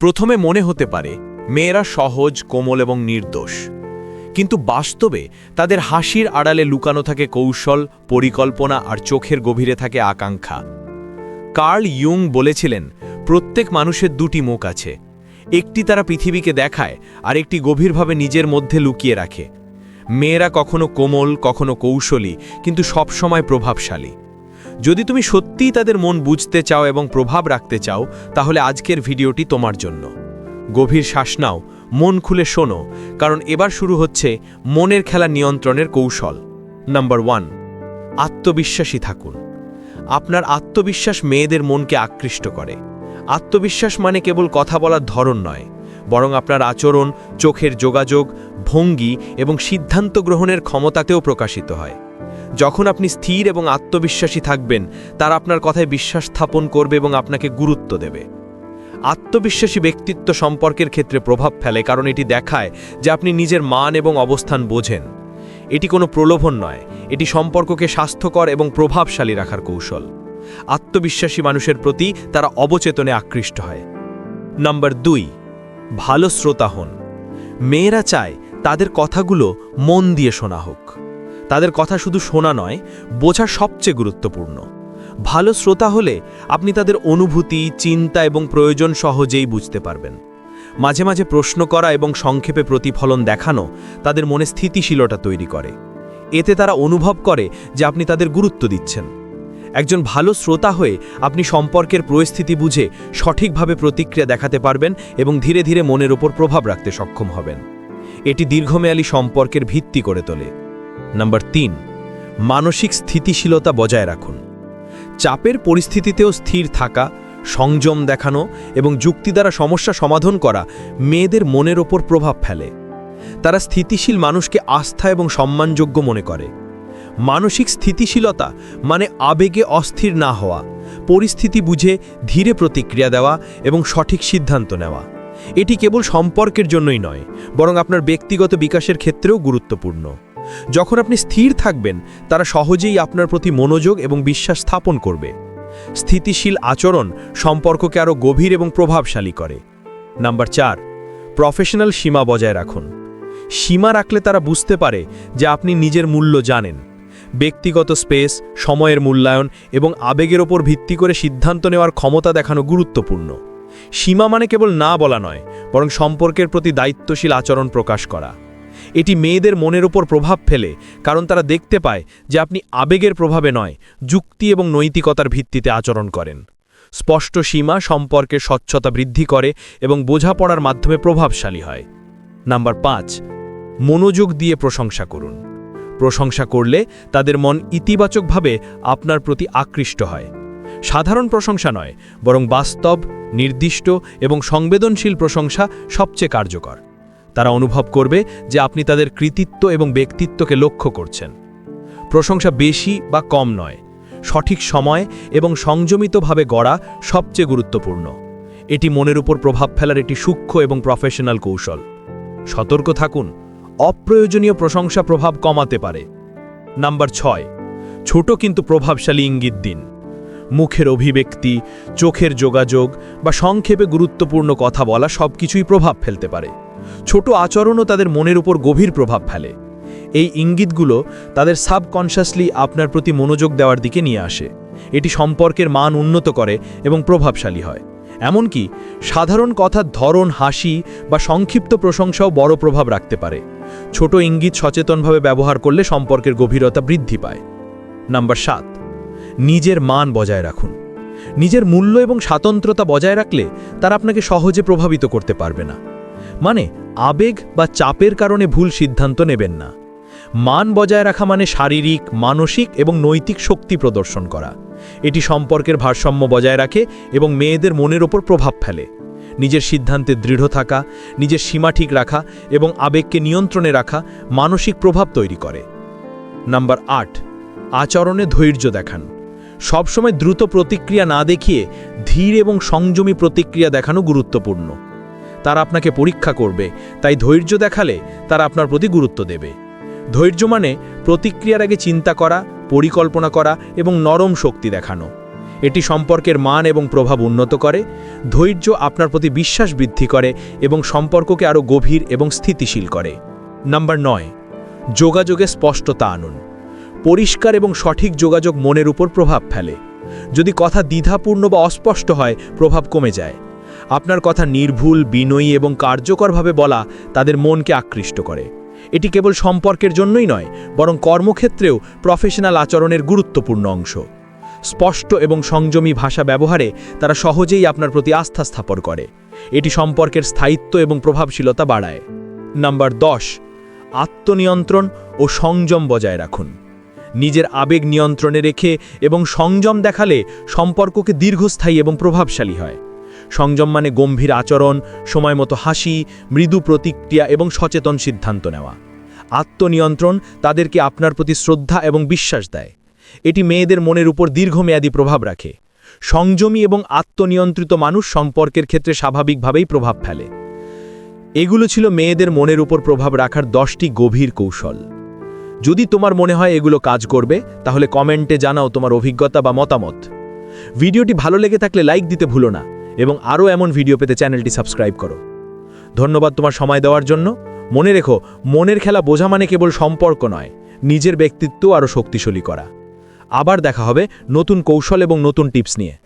প্রথমে মনে হতে পারে, মেয়েরা সহজ, কোমল এবং নির্দোষ। কিন্তু বাস্তবে তাদের হাসির আড়ালে লুকানো থাকে কৌশল, পরিকল্পনা আর চোখের গভীরে থাকে আকাঙ্ক্ষা। কার্ল ইয়ুং বলেছিলেন, প্রত্যেক মানুষের দুটি মুখ আছে। একটি তারা পৃথিবীকে দেখায় আর একটি গভীরভাবে নিজের মধ্যে লুকিয়ে রাখে। মেয়েরা কখনো কোমল, কখনো কৌশলী, কিন্তু সবসময় প্রভাবশালী। যদি তুমি সত্যিই তাদের মন বুঝতে চাও এবং প্রভাব রাখতে চাও, তাহলে আজকের ভিডিওটি তোমার জন্য। গভীর শ্বাস নাও, মন খুলে শোনো, কারণ এবার শুরু হচ্ছে মনের খেলা নিয়ন্ত্রণের কৌশল। নাম্বার ওয়ান, আত্মবিশ্বাসী থাকুন। আপনার আত্মবিশ্বাস মেয়েদের মনকে আকৃষ্ট করে। আত্মবিশ্বাস মানে কেবল কথা বলার ধরন নয়, বরং আপনার আচরণ, চোখের যোগাযোগ, ভঙ্গি এবং সিদ্ধান্ত গ্রহণের ক্ষমতাতেও প্রকাশিত হয়। যখন আপনি স্থির এবং আত্মবিশ্বাসী থাকবেন, তারা আপনার কথায় বিশ্বাস স্থাপন করবে এবং আপনাকে গুরুত্ব দেবে। আত্মবিশ্বাসী ব্যক্তিত্ব সম্পর্কের ক্ষেত্রে প্রভাব ফেলে, কারণ এটি দেখায় যে আপনি নিজের মান এবং অবস্থান বোঝেন। এটি কোনো প্রলোভন নয়, এটি সম্পর্ককে স্বাস্থ্যকর এবং প্রভাবশালী রাখার কৌশল। আত্মবিশ্বাসী মানুষের প্রতি তারা অবচেতনে আকৃষ্ট হয়। নাম্বার দুই, ভালো শ্রোতা হন। মেয়েরা চায় তাদের কথাগুলো মন দিয়ে শোনা হোক। তাদের কথা শুধু শোনা নয়, বোঝা সবচেয়ে গুরুত্বপূর্ণ। ভালো শ্রোতা হলে আপনি তাদের অনুভূতি, চিন্তা এবং প্রয়োজন সহজেই বুঝতে পারবেন। মাঝে মাঝে প্রশ্ন করা এবং সংক্ষেপে প্রতিফলন দেখানো তাদের মনে স্থিতিশীলতা তৈরি করে। এতে তারা অনুভব করে যে আপনি তাদের গুরুত্ব দিচ্ছেন। একজন ভালো শ্রোতা হয়ে আপনি সম্পর্কের পরিস্থিতি বুঝে সঠিকভাবে প্রতিক্রিয়া দেখাতে পারবেন এবং ধীরে ধীরে মনের ওপর প্রভাব রাখতে সক্ষম হবেন। এটি দীর্ঘমেয়ালী সম্পর্কের ভিত্তি করে তোলে। নাম্বার তিন, মানসিক স্থিতিশীলতা বজায় রাখুন। চাপের পরিস্থিতিতেও স্থির থাকা, সংযম দেখানো এবং যুক্তি দ্বারা সমস্যা সমাধান করা মেয়েদের মনের ওপর প্রভাব ফেলে। তারা স্থিতিশীল মানুষকে আস্থা এবং সম্মানযোগ্য মনে করে। মানসিক স্থিতিশীলতা মানে আবেগে অস্থির না হওয়া, পরিস্থিতি বুঝে ধীরে প্রতিক্রিয়া দেওয়া এবং সঠিক সিদ্ধান্ত নেওয়া। এটি কেবল সম্পর্কের জন্যই নয়, বরং আপনার ব্যক্তিগত বিকাশের ক্ষেত্রেও গুরুত্বপূর্ণ। যখন আপনি স্থির থাকবেন, তারা সহজেই আপনার প্রতি মনোযোগ এবং বিশ্বাস স্থাপন করবে। স্থিতিশীল আচরণ সম্পর্ককে আরও গভীর এবং প্রভাবশালী করে। নাম্বার চার, প্রফেশনাল সীমা বজায় রাখুন। সীমা রাখলে তারা বুঝতে পারে যে আপনি নিজের মূল্য জানেন। ব্যক্তিগত স্পেস, সময়ের মূল্যায়ন এবং আবেগের ওপর ভিত্তি করে সিদ্ধান্ত নেওয়ার ক্ষমতা দেখানো গুরুত্বপূর্ণ। সীমা মানে কেবল না বলা নয়, বরং সম্পর্কের প্রতি দায়িত্বশীল আচরণ প্রকাশ করা। এটি মেয়েদের মনের ওপর প্রভাব ফেলে, কারণ তারা দেখতে পায় যে আপনি আবেগের প্রভাবে নয়, যুক্তি এবং নৈতিকতার ভিত্তিতে আচরণ করেন। স্পষ্ট সীমা সম্পর্কে স্বচ্ছতা বৃদ্ধি করে এবং বোঝাপড়ার মাধ্যমে প্রভাবশালী হয়। নাম্বার পাঁচ, মনোযোগ দিয়ে প্রশংসা করুন। প্রশংসা করলে তাদের মন ইতিবাচকভাবে আপনার প্রতি আকৃষ্ট হয়। সাধারণ প্রশংসা নয়, বরং বাস্তব, নির্দিষ্ট এবং সংবেদনশীল প্রশংসা সবচেয়ে কার্যকর। তারা অনুভব করবে যে আপনি তাদের কৃতিত্ব এবং ব্যক্তিত্বকে লক্ষ্য করছেন। প্রশংসা বেশি বা কম নয়। সঠিক সময় এবং সংযমিতভাবে গড়া সবচেয়ে গুরুত্বপূর্ণ। এটি মনের উপর প্রভাব ফেলার একটি সূক্ষ্ম এবং প্রফেশনাল কৌশল। সতর্ক থাকুন। অপ্রয়োজনীয় প্রশংসা প্রভাব কমাতে পারে। নাম্বার ছয়, ছোট কিন্তু প্রভাবশালী ইঙ্গিত দিন। মুখের অভিব্যক্তি, চোখের যোগাযোগ বা সংক্ষেপে গুরুত্বপূর্ণ কথা বলা সবকিছুই প্রভাব ফেলতে পারে। ছোট আচরণও তাদের মনের উপর গভীর প্রভাব ফেলে। এই ইঙ্গিতগুলো তাদের সাবকনশাসলি আপনার প্রতি মনোযোগ দেওয়ার দিকে নিয়ে আসে। এটি সম্পর্কের মান উন্নত করে এবং প্রভাবশালী হয়। এমনকি সাধারণ কথার ধরন, হাসি বা সংক্ষিপ্ত প্রশংসাও বড় প্রভাব রাখতে পারে। ছোট ইঙ্গিত সচেতনভাবে ব্যবহার করলে সম্পর্কের গভীরতা বৃদ্ধি পায়। নাম্বার সাত, নিজের মান বজায় রাখুন। নিজের মূল্য এবং স্বাতন্ত্রতা বজায় রাখলে তারা আপনাকে সহজে প্রভাবিত করতে পারবে না। মানে আবেগ বা চাপের কারণে ভুল সিদ্ধান্ত নেবেন না। মান বজায় রাখা মানে শারীরিক, মানসিক এবং নৈতিক শক্তি প্রদর্শন করা। এটি সম্পর্কের ভারসাম্য বজায় রাখে এবং মেয়েদের মনের ওপর প্রভাব ফেলে। নিজের সিদ্ধান্তে দৃঢ় থাকা, নিজের সীমা ঠিক রাখা এবং আবেগকে নিয়ন্ত্রণে রাখা মানসিক প্রভাব তৈরি করে। নাম্বার আট, আচরণে ধৈর্য দেখান। সবসময় দ্রুত প্রতিক্রিয়া না দেখিয়ে ধীর এবং সংযমী প্রতিক্রিয়া দেখানো গুরুত্বপূর্ণ। তারা আপনাকে পরীক্ষা করবে, তাই ধৈর্য দেখালে তারা আপনার প্রতি গুরুত্ব দেবে। ধৈর্য মানে প্রতিক্রিয়ার আগে চিন্তা করা, পরিকল্পনা করা এবং নরম শক্তি দেখানো। এটি সম্পর্কের মান এবং প্রভাব উন্নত করে, ধৈর্য আপনার প্রতি বিশ্বাস বৃদ্ধি করে এবং সম্পর্ককে আরও গভীর এবং স্থিতিশীল করে। নাম্বার নয়, যোগাযোগে স্পষ্টতা আনুন। পরিষ্কার এবং সঠিক যোগাযোগ মনের উপর প্রভাব ফেলে। যদি কথা দ্বিধাপূর্ণ বা অস্পষ্ট হয়, প্রভাব কমে যায়। আপনার কথা নির্ভুল, বিনয়ী এবং কার্যকরভাবে বলা তাদের মনকে আকৃষ্ট করে। এটি কেবল সম্পর্কের জন্যই নয়, বরং কর্মক্ষেত্রেও প্রফেশনাল আচরণের গুরুত্বপূর্ণ অংশ। স্পষ্ট এবং সংযমী ভাষা ব্যবহারে তারা সহজেই আপনার প্রতি আস্থা স্থাপন করে। এটি সম্পর্কের স্থায়িত্ব এবং প্রভাবশীলতা বাড়ায়। নাম্বার দশ, আত্মনিয়ন্ত্রণ ও সংযম বজায় রাখুন। নিজের আবেগ নিয়ন্ত্রণে রেখে এবং সংযম দেখালে সম্পর্ককে দীর্ঘস্থায়ী এবং প্রভাবশালী হয়। সংযম মানে গম্ভীর আচরণ, সময় মতো হাসি, মৃদু প্রতিক্রিয়া এবং সচেতন সিদ্ধান্ত নেওয়া। আত্মনিয়ন্ত্রণ তাদেরকে আপনার প্রতি শ্রদ্ধা এবং বিশ্বাস দেয়। এটি মেয়েদের মনের উপর দীর্ঘমেয়াদী প্রভাব রাখে। সংযমী এবং আত্মনিয়ন্ত্রিত মানুষ সম্পর্কের ক্ষেত্রে স্বাভাবিকভাবেই প্রভাব ফেলে। এগুলো ছিল মেয়েদের মনের উপর প্রভাব রাখার দশটি গভীর কৌশল। যদি তোমার মনে হয় এগুলো কাজ করবে, তাহলে কমেন্টে জানাও তোমার অভিজ্ঞতা বা মতামত। ভিডিওটি ভালো লেগে থাকলে লাইক দিতে ভুলো না। এবং আরও এমন ভিডিও পেতে চ্যানেলটি সাবস্ক্রাইব করো। ধন্যবাদ তোমার সময় দেওয়ার জন্য। মনে রেখো, মনের খেলা বোঝা মানে কেবল সম্পর্ক নয়, নিজের ব্যক্তিত্ব আরও শক্তিশালী করা। আবার দেখা হবে নতুন কৌশল এবং নতুন টিপস নিয়ে।